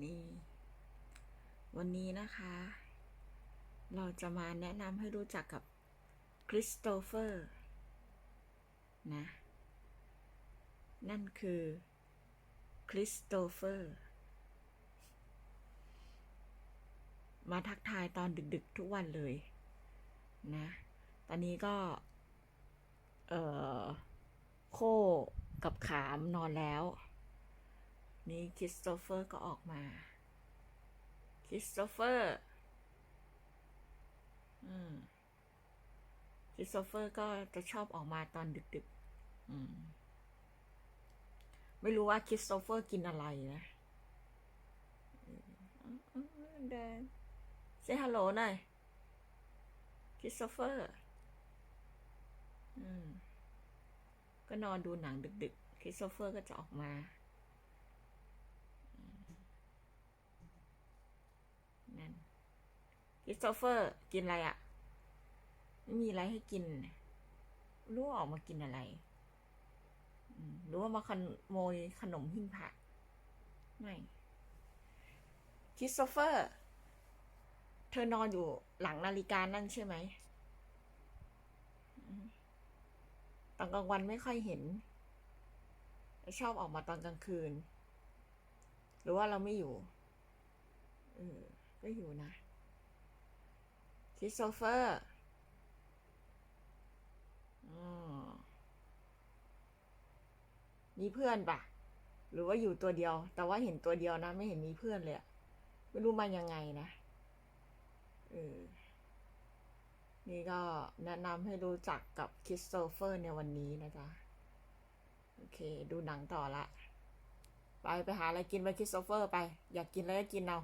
นี่ วันนี้นะคะ เราจะมาแนะนำให้รู้จักกับคริสโตเฟอร์นะ นั่นคือคริสโตเฟอร์ มาทักทายตอนดึก ๆ ทุกวันเลยนะ ตอนนี้ก็ เอ่อ โคกับขามนอนแล้ว นี่คริสโตเฟอร์ก็ออกมา คริสโตเฟอร์ อืม คริสโตเฟอร์ก็จะชอบออกมาตอนดึกๆ อืม ไม่รู้ว่าคริสโตเฟอร์กินอะไรนะเดินเซฮัลโหลหน่อยคริสโตเฟอร์ อืม ก็นอนดูหนังดึก ๆ คริสโตเฟอร์ก็จะออกมา นั่น คริสโตเฟอร์กินอะไรอะ่ะ ไม่มีอะไรให้กิน รู้ออกมากินอะไรหรือว่ามาขโมยขนมหิ้งผัก ไม่คริสโตเฟอร์ เธอนอนอยู่หลังนาฬิกานั่นใช่ไหมอืมตอนกลางวันไม่ค่อยเห็น ชอบออกมาตอนกลางคืน หรือว่าเราไม่อยู่ เออ ก็อยู่นะ คริสโตเฟอร์ออมีเพื่อนปะหรือว่าอยู่ตัวเดียว แต่ว่าเห็นตัวเดียวนะ ไม่เห็นมีเพื่อนเลยไม่รู้มายังไงนะเออนี่ก็แนะนำให้รู้จักกับคริสโตเฟอร์ในวันนี้นะจ๊ะ โอเค ดูหนังต่อละ ไป ไปหาอะไรกินไปคริสโตเฟอร์ไป อยากกินอะไรก็กินเอา